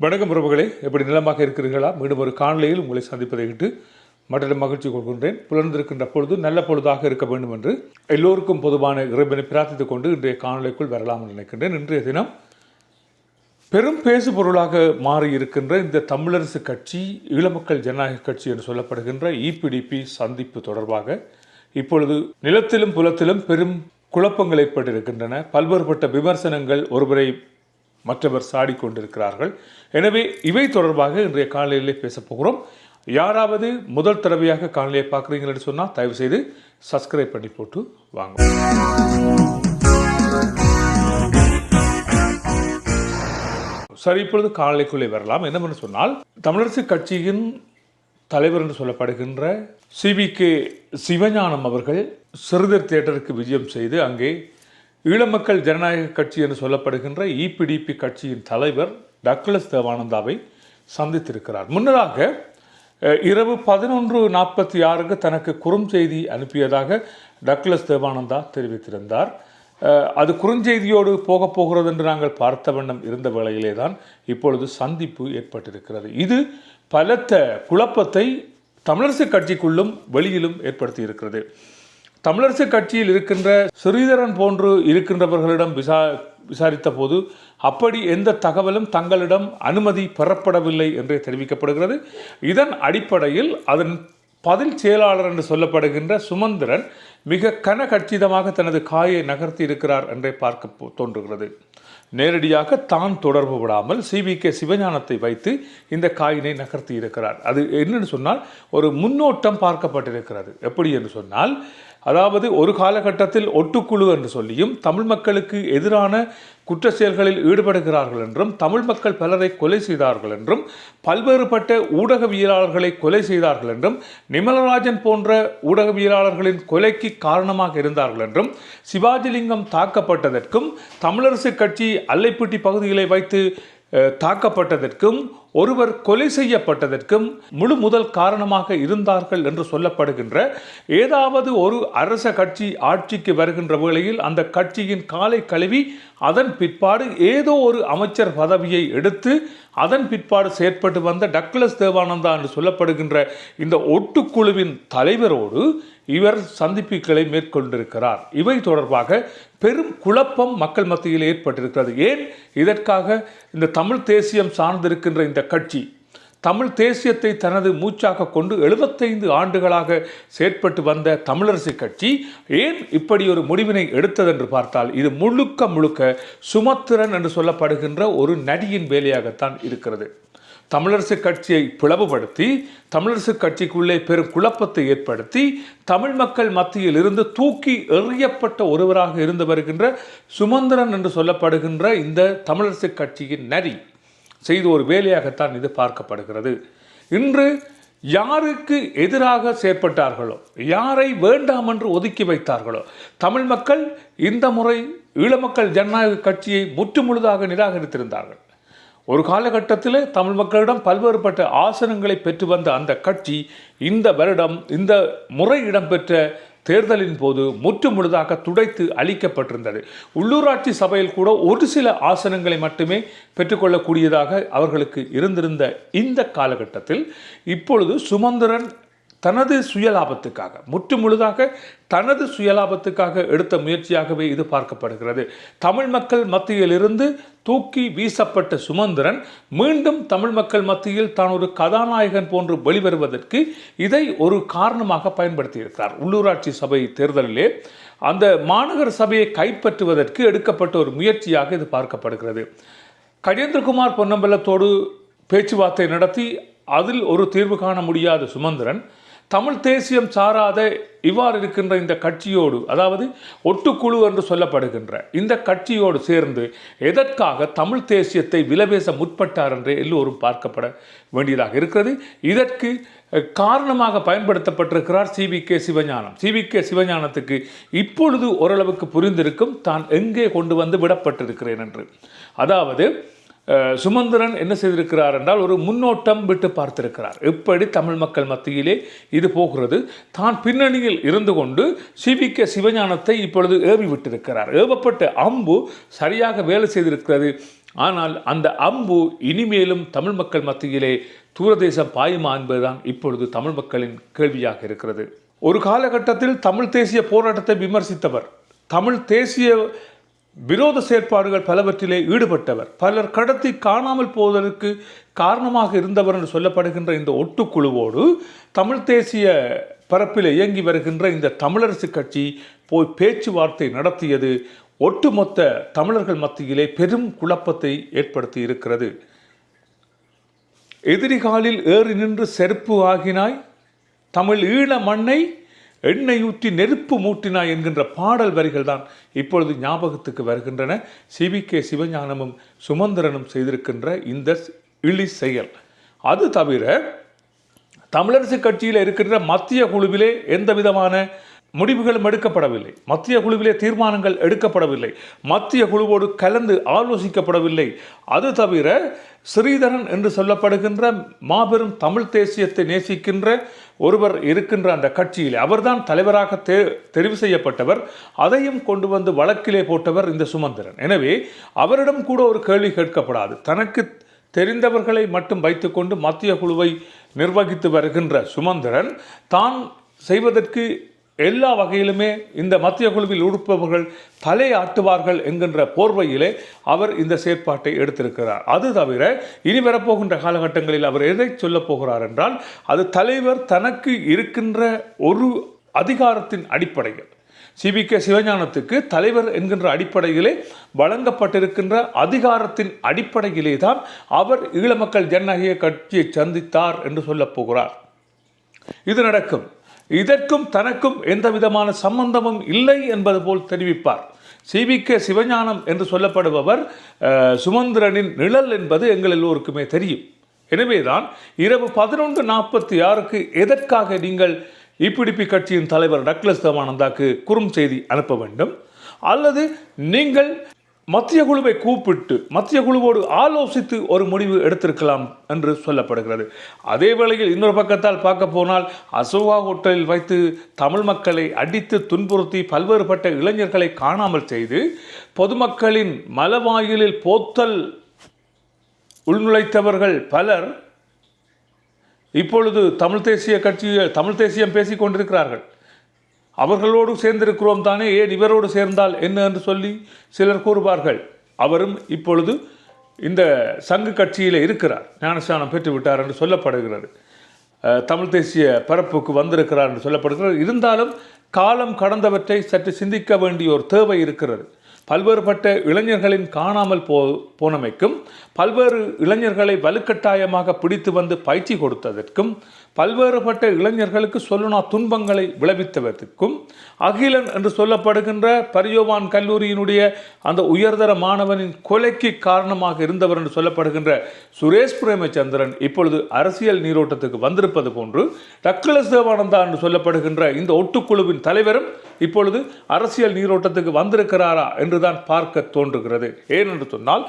வணக்கம் உறவுகளே. எப்படி நிலமாக இருக்கிறீர்களா? மீண்டும் ஒரு காணொலியில் உங்களை சந்திப்பதை இட்டு மற்ற மகிழ்ச்சி கொள்கின்றேன். புலர்ந்திருக்கின்ற பொழுது நல்ல பொழுதாக இருக்க வேண்டும் என்று எல்லோருக்கும் பொதுவான இறைவனை பிரார்த்தித்துக் கொண்டு இன்றைய காணொலிக்குள் வரலாம் என்று நினைக்கின்றேன். இன்றைய தினம் பெரும் பேசு பொருளாக மாறி இருக்கின்ற இந்த தமிழரசு கட்சி ஈழமக்கள் ஜனநாயக கட்சி என்று சொல்லப்படுகின்ற இபிடிபி சந்திப்பு தொடர்பாக இப்பொழுது நிலத்திலும் புலத்திலும் பெரும் குழப்பங்கள் ஏற்பட்டிருக்கின்றன. பல்வேறுபட்ட விமர்சனங்கள் ஒருவரை மற்றவர் சாடிக்கொண்டிருக்கிறார்கள். எனவே இவை தொடர்பாக இன்றைய காலையிலே பேசப் போகிறோம். யாராவது முதல் தடவையாக காலையை பார்க்குறீங்கன்னு சொன்னால் தயவு செய்து சப்ஸ்கிரைப் பண்ணி போட்டு வாங்க. சரி இப்பொழுது காலைக்குள்ளே வரலாம். என்னவென்று சொன்னால் தமிழரசு கட்சியின் தலைவர் என்று சொல்லப்படுகின்ற சிவிகே சிவஞானம் அவர்கள் சிறுதர் தியேட்டருக்கு விஜயம் செய்து அங்கே ஈழமக்கள் ஜனநாயக கட்சி என்று சொல்லப்படுகின்ற இபிடிபி கட்சியின் தலைவர் டக்ளஸ் தேவானந்தாவை சந்தித்திருக்கிறார். முன்னதாக இரவு பதினொன்று நாற்பத்தி ஆறுக்கு தனக்கு குறுஞ்செய்தி அனுப்பியதாக டக்ளஸ் தேவானந்தா தெரிவித்திருந்தார். அது குறுஞ்செய்தியோடு போகப் போகிறது என்று நாங்கள் பார்த்த வண்ணம் இருந்த வேளையிலே தான் இப்பொழுது சந்திப்பு ஏற்பட்டிருக்கிறது. இது பலத்த குழப்பத்தை தமிழரசு கட்சிக்குள்ளும் வெளியிலும் ஏற்படுத்தி இருக்கிறது தமிழரசு கட்சியில் இருக்கின்ற ஸ்ரீதரன் போன்று இருக்கின்றவர்களிடம் விசா விசாரித்த போது அப்படி எந்த தகவலும் தங்களிடம் அனுமதி பெறப்படவில்லை என்றே தெரிவிக்கப்படுகிறது. இதன் அடிப்படையில் அதன் பதில் செயலாளர் என்று சொல்லப்படுகின்ற சுமந்திரன் மிக கன கட்சிதமாக தனது காயை நகர்த்தி இருக்கிறார் என்றே பார்க்க போ- தோன்றுகிறது. நேரடியாக தான் தொடர்பு விடாமல் சிபிகே சிவஞானத்தை வைத்து இந்த காயினை நகர்த்தி இருக்கிறார். அது என்னன்னு சொன்னால் ஒரு முன்னோட்டம் பார்க்கப்பட்டிருக்கிறது. எப்படி என்று சொன்னால் அதாவது ஒரு காலகட்டத்தில் ஒட்டுக்குழு என்று சொல்லியும் தமிழ் மக்களுக்கு எதிரான குற்ற செயல்களில் ஈடுபடுகிறார்கள் என்றும் தமிழ் மக்கள் பலரை கொலை செய்தார்கள் என்றும் பல்வேறுபட்ட ஊடகவியலாளர்களை கொலை செய்தார்கள் என்றும் நிமலராஜன் போன்ற ஊடகவியலாளர்களின் கொலைக்கு காரணமாக இருந்தார்கள் என்றும் சிவாஜிலிங்கம் தாக்கப்பட்டதற்கும் தமிழரசு கட்சி அல்லைப்பட்டி பகுதிகளை வைத்து தாக்கப்பட்டதற்கும் ஒருவர் கொலை செய்யப்பட்டதற்கும் முழு முதல் காரணமாக இருந்தார்கள் என்று சொல்லப்படுகின்ற ஏதாவது ஒரு அரச கட்சி ஆட்சிக்கு வருகின்ற வேளையில் அந்த கட்சியின் காலை கழுவி அதன் பிற்பாடு ஏதோ ஒரு அமைச்சர் பதவியை எடுத்து அதன் பிற்பாடு செயற்பட்டு வந்த டக்ளஸ் தேவானந்தா என்று சொல்லப்படுகின்ற இந்த ஒட்டுக்குழுவின் தலைவரோடு இவர் சந்திப்புகளை மேற்கொண்டிருக்கிறார். இவை தொடர்பாக பெரும் குழப்பம் மக்கள் மத்தியில் ஏற்பட்டிருக்கிறது. ஏன்? இதற்காக இந்த தமிழ் தேசியம் சார்ந்திருக்கின்ற இந்த கட்சி. தமிழ் தேசியத்தை தனது மூச்சாக கொண்டு எழுபத்தைந்து ஆண்டுகளாக செயற்பட்டு வந்த தமிழரசு கட்சி ஏன் இப்படி ஒரு முடிவினை எடுத்ததென்று பார்த்தால் இது முழுக்க முழுக்க சுமத்திரன் என்று சொல்லப்படுகின்ற ஒரு நடியின் வேலையாகத்தான் இருக்கிறது. தமிழரசு கட்சியை பிளவுபடுத்தி தமிழரசு கட்சிக்குள்ளே பெரும் குழப்பத்தை ஏற்படுத்தி தமிழ் மக்கள் மத்தியில் இருந்து தூக்கி எறியப்பட்ட ஒருவராக இருந்து வருகின்ற சுமந்திரன் என்று சொல்லப்படுகின்ற இந்த தமிழரசு கட்சியின் நரி செய்த ஒரு வேலையாகத்தான் இது பார்க்கப்படுகிறது. இன்று யாருக்கு எதிராக செயற்பட்டார்களோ யாரை வேண்டாம் என்று ஒதுக்கி வைத்தார்களோ தமிழ் மக்கள் இந்த முறை ஈழமக்கள் ஜனநாயக கட்சியை முற்றுமுழுதாக நிராகரித்திருந்தார்கள். ஒரு காலகட்டத்தில் தமிழ் மக்களிடம் பல்வேறுபட்ட ஆசனங்களை பெற்று வந்த அந்த கட்சி இந்த வருடம் இந்த முறை இடம்பெற்ற தேர்தலின் போது முற்றுமுழுதாக துடைத்து அளிக்கப்பட்டிருந்தது உள்ளூராட்சி சபையில் கூட ஒரு சில ஆசனங்களை மட்டுமே பெற்றுக்கொள்ளக்கூடியதாக அவர்களுக்கு இருந்திருந்த இந்த காலகட்டத்தில் இப்பொழுது சுமந்திரன் தனது சுயலாபத்துக்காக முற்று முழுதாக தனது சுயலாபத்துக்காக எடுத்த முயற்சியாகவே இது பார்க்கப்படுகிறது. தமிழ் மக்கள் மத்தியிலிருந்து தூக்கி வீசப்பட்ட சுமந்திரன் மீண்டும் தமிழ் மக்கள் மத்தியில் தான் ஒரு கதாநாயகன் போன்று வெளிவருவதற்கு இதை ஒரு காரணமாக பயன்படுத்தியிருக்கிறார். உள்ளூராட்சி சபை தேர்தலிலே அந்த மாநகர சபையை கைப்பற்றுவதற்கு எடுக்கப்பட்ட ஒரு முயற்சியாக இது பார்க்கப்படுகிறது. கஜேந்திரகுமார் பொன்னம்பலத்தோடு பேச்சுவார்த்தை நடத்தி அதில் ஒரு தீர்வு காண முடியாத சுமந்திரன் தமிழ் தேசியம் சாராத இவ்வாறு இருக்கின்ற இந்த கட்சியோடு அதாவது ஒட்டுக்குழு என்று சொல்லப்படுகின்ற இந்த கட்சியோடு சேர்ந்து எதற்காக தமிழ் தேசியத்தை விலபேச முற்பட்டார் என்று எல்லோரும் பார்க்கப்பட வேண்டியதாக இருக்கிறது. இதற்கு காரணமாக பயன்படுத்தப்பட்டிருக்கிறார் சிவிகே சிவஞானம். சிவிகே சிவஞானத்துக்கு இப்பொழுது ஓரளவுக்கு புரிந்திருக்கும் தான் எங்கே கொண்டு வந்து விடப்பட்டிருக்கிறேன் என்று. அதாவது சுமந்திரன் என்ன செய்திருக்கிறார் என்றால் ஒரு முன்னோட்டம் விட்டு பார்த்திருக்கிறார். எப்படி தமிழ் மக்கள் மத்தியிலே இது போகிறது. தான் பின்னணியில் இருந்து கொண்டு சிவிக்க சிவஞானத்தை இப்பொழுது ஏவி விட்டிருக்கிறார் ஏவப்பட்ட அம்பு சரியாக வேலை செய்திருக்கிறது. ஆனால் அந்த அம்பு இனிமேலும் தமிழ் மக்கள் மத்தியிலே தூரதேசம் பாயுமா என்பதுதான் இப்பொழுது தமிழ் மக்களின் கேள்வியாக இருக்கிறது. ஒரு காலகட்டத்தில் தமிழ் தேசிய போராட்டத்தை விமர்சித்தவர். தமிழ் தேசிய விரோத செயற்பாடுகள் பலவற்றிலே ஈடுபட்டவர். பலர் கடத்தி காணாமல் போவதற்கு காரணமாக இருந்தவர் என்று சொல்லப்படுகின்ற இந்த ஒட்டுக்குழுவோடு தமிழ் தேசிய பரப்பில் இயங்கி வருகின்ற இந்த தமிழரசு கட்சி போய் பேச்சுவார்த்தை நடத்தியது ஒட்டுமொத்த தமிழர்கள் மத்தியிலே பெரும் குழப்பத்தை ஏற்படுத்தி இருக்கிறது. எதிரிகாலில் ஏறி நின்று செருப்பு ஆகினாய் தமிழ் ஈழ மண்ணை எண்ணெய் ஊற்றி நெருப்பு மூட்டினாய் என்கின்ற பாடல் வரிகள் தான் இப்பொழுது ஞாபகத்துக்கு வருகின்றன. சிவி கே சிவஞானமும் சுமந்திரனும் செய்திருக்கின்ற இந்த இழி செயல். அது தவிர தமிழரசு கட்சியில் இருக்கின்ற மத்திய குழுவிலே எந்த விதமான முடிவுகளும் எடுக்கப்படவில்லை. மத்திய குழுவிலே தீர்மானங்கள் எடுக்கப்படவில்லை. மத்திய குழுவோடு கலந்து ஆலோசிக்கப்படவில்லை. அது தவிர ஸ்ரீதரன் என்று சொல்லப்படுகின்ற மாபெரும் தமிழ் தேசியத்தை நேசிக்கின்ற ஒருவர் இருக்கின்ற அந்த கட்சியில் அவர்தான் தலைவராக தே தெரிவு செய்யப்பட்டவர். அதையும் கொண்டு வந்து வழக்கிலே போட்டவர் இந்த சுமந்திரன். எனவே அவரிடம் கூட ஒரு கேள்வி கேட்கப்படாது. தனக்கு தெரிந்தவர்களை மட்டும் வைத்துக்கொண்டு மத்திய குழுவை நிர்வகித்து வருகின்ற சுமந்திரன் தான் செய்வதற்கு எல்லா வகையிலுமே இந்த மத்திய குழுவில் உறுப்பவர்கள் தலையாட்டுவார்கள் என்கின்ற போர்வையிலே அவர் இந்த செயற்பாட்டை எடுத்திருக்கிறார். அது தவிர இனி வரப்போகின்ற காலகட்டங்களில் அவர் எதை சொல்லப் போகிறார் என்றால் அது தலைவர் தனக்கு இருக்கின்ற ஒரு அதிகாரத்தின் அடிப்படையில் சிபிகே சிவஞானத்துக்கு தலைவர் என்கின்ற அடிப்படையிலே வழங்கப்பட்டிருக்கின்ற அதிகாரத்தின் அடிப்படையிலே தான் அவர் ஈழ மக்கள் ஜனநாயக கட்சியை சந்தித்தார் என்று சொல்லப் போகிறார். இது நடக்கும். இதற்கும் தனக்கும் எந்த விதமான சம்பந்தமும் இல்லை என்பது போல் தெரிவிப்பார். சிபிகே சிவஞானம் என்று சொல்லப்படுபவர் சுமந்திரனின் நிழல் என்பது எங்கள் எல்லோருக்குமே தெரியும். எனவேதான் இரவு பதினொன்று நாற்பத்தி ஆறுக்கு எதற்காக நீங்கள் இப்பிடிப்பி கட்சியின் தலைவர் டக்ளஸ் தவானந்தாக்கு குறும் செய்தி அனுப்ப வேண்டும்? அல்லது நீங்கள் மத்திய குழுவை கூப்பிட்டு மத்திய குழுவோடு ஆலோசித்து ஒரு முடிவு எடுத்திருக்கலாம் என்று சொல்லப்படுகிறது. அதே வேளையில் இன்னொரு பக்கத்தால் பார்க்க போனால் அசோகா ஹோட்டலில் வைத்து தமிழ் மக்களை அடித்து துன்புறுத்தி பல்வேறுபட்ட இளைஞர்களை காணாமல் செய்து பொதுமக்களின் மலவாயிலில் போத்தல் உள்நுழைத்தவர்கள் பலர் இப்பொழுது தமிழ் தேசிய கட்சியில் தமிழ் தேசியம் பேசிக் கொண்டிருக்கிறார்கள் அவர்களோடு சேர்ந்திருக்கிறோம் தானே ஏன் இவரோடு சேர்ந்தால் என்ன என்று சொல்லி சிலர் கூறுவார்கள். அவரும் இப்பொழுது இந்த சங்கு கட்சியில் இருக்கிறார். ஞானஸ்தானம் பெற்று விட்டார் என்று சொல்லப்படுகிறது. தமிழ் தேசிய பரப்புக்கு வந்திருக்கிறார் என்று சொல்லப்படுகிறது. இருந்தாலும் காலம் கடந்தவற்றை சற்று சிந்திக்க வேண்டிய ஒரு தேவை இருக்கிறது. பல்வேறுபட்ட இளைஞர்களின் காணாமல் போ போனமைக்கும் பல்வேறு இளைஞர்களை வலுக்கட்டாயமாக பிடித்து வந்து பயிற்சி கொடுத்ததற்கும் பல்வேறுபட்ட இளைஞர்களுக்கு சொல்லுனா துன்பங்களை விளைவித்ததற்கும் அகிலன் என்று சொல்லப்படுகின்ற பரியோவான் கல்லூரியினுடைய அந்த உயர்தர மாணவனின் கொலைக்கு காரணமாக இருந்தவர் என்று சொல்லப்படுகின்ற சுரேஷ் பிரேமச்சந்திரன் இப்பொழுது அரசியல் நீரோட்டத்துக்கு வந்திருப்பது போன்று டக்ளஸ் தேவானந்தா என்று சொல்லப்படுகின்ற இந்த ஒட்டுக்குழுவின் தலைவரும் இப்பொழுது அரசியல் நீரோட்டத்துக்கு வந்திருக்கிறாரா என்றுதான் பார்க்க தோன்றுகிறது. ஏனென்று சொன்னால்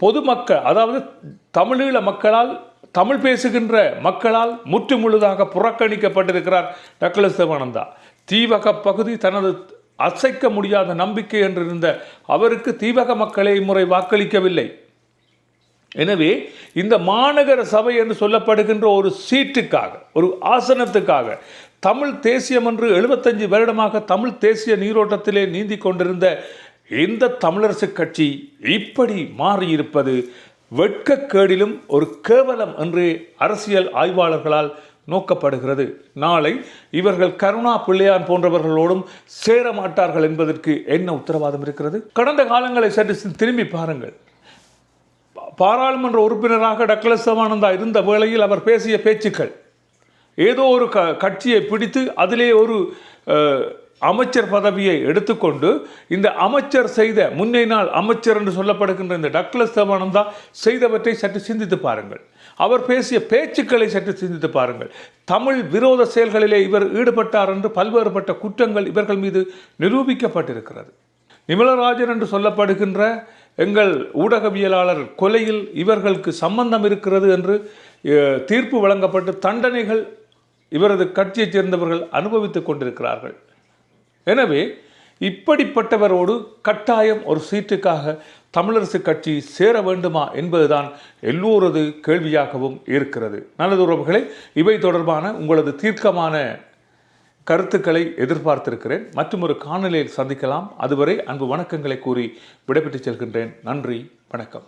பொதுமக்கள் அதாவது தமிழீழ மக்களால் தமிழ் பேசுகின்ற மக்களால் முற்று முழுதாக புறக்கணிக்கப்பட்டிருக்கிறார் டக்ளஸ் தேவானந்தா. தீவக பகுதி தனது அசைக்க முடியாத நம்பிக்கை என்றிருந்த அவருக்கு தீவக மக்களை இம்முறை வாக்களிக்கவில்லை. எனவே இந்த மாநகர சபை என்று சொல்லப்படுகின்ற ஒரு சீட்டுக்காக ஒரு ஆசனத்துக்காக தமிழ் தேசியம் என்று எழுபத்தஞ்சு வருடமாக தமிழ் தேசிய நீரோட்டத்திலே நீந்தி கொண்டிருந்த இந்த தமிழரசு கட்சி இப்படி மாறியிருப்பது வெட்கக்கேடிலும் ஒரு கேவலம் என்று அரசியல் ஆய்வாளர்களால் நோக்கப்படுகிறது. நாளை இவர்கள் கருணா பிள்ளையான் போன்றவர்களோடும் சேர மாட்டார்கள் என்பதற்கு என்ன உத்தரவாதம் இருக்கிறது? கடந்த காலங்களை சற்று திரும்பி பாருங்கள். பாராளுமன்ற உறுப்பினராக டக்ளஸ் சவானந்தா இருந்த வேளையில் அவர் பேசிய பேச்சுக்கள். ஏதோ ஒரு க கட்சியை பிடித்து அதிலே ஒரு அமைச்சர் பதவியை எடுத்துக்கொண்டு இந்த அமைச்சர் செய்த முன்னே நாள் அமைச்சர் என்று சொல்லப்படுகின்ற இந்த டக்ளஸ் தேவானந்தா செய்தவற்றை சற்று சிந்தித்து பாருங்கள். அவர் பேசிய பேச்சுக்களை சற்று சிந்தித்து பாருங்கள். தமிழ் விரோத செயல்களிலே இவர் ஈடுபட்டார் என்று பல்வேறுபட்ட குற்றங்கள் இவர்கள் மீது நிரூபிக்கப்பட்டிருக்கிறது. நிமலராஜன் என்று சொல்லப்படுகின்ற எங்கள் ஊடகவியலாளர் கொலையில் இவர்களுக்கு சம்பந்தம் இருக்கிறது என்று தீர்ப்பு வழங்கப்பட்டு தண்டனைகள் இவரது கட்சியைச் சேர்ந்தவர்கள் அனுபவித்துக் கொண்டிருக்கிறார்கள். எனவே இப்படிப்பட்டவரோடு கட்டாயம் ஒரு சீட்டுக்காக தமிழரசு கட்சி சேர வேண்டுமா என்பதுதான் எல்லோரது கேள்வியாகவும் இருக்கிறது. நல்லது உறவுகளை இவை தொடர்பான உங்களது தீர்க்கமான கருத்துக்களை எதிர்பார்த்திருக்கிறேன். மற்றும் ஒரு காணொலியில் சந்திக்கலாம். அதுவரை அன்பு வணக்கங்களை கூறி விடைபெற்றுச் செல்கின்றேன். நன்றி வணக்கம்.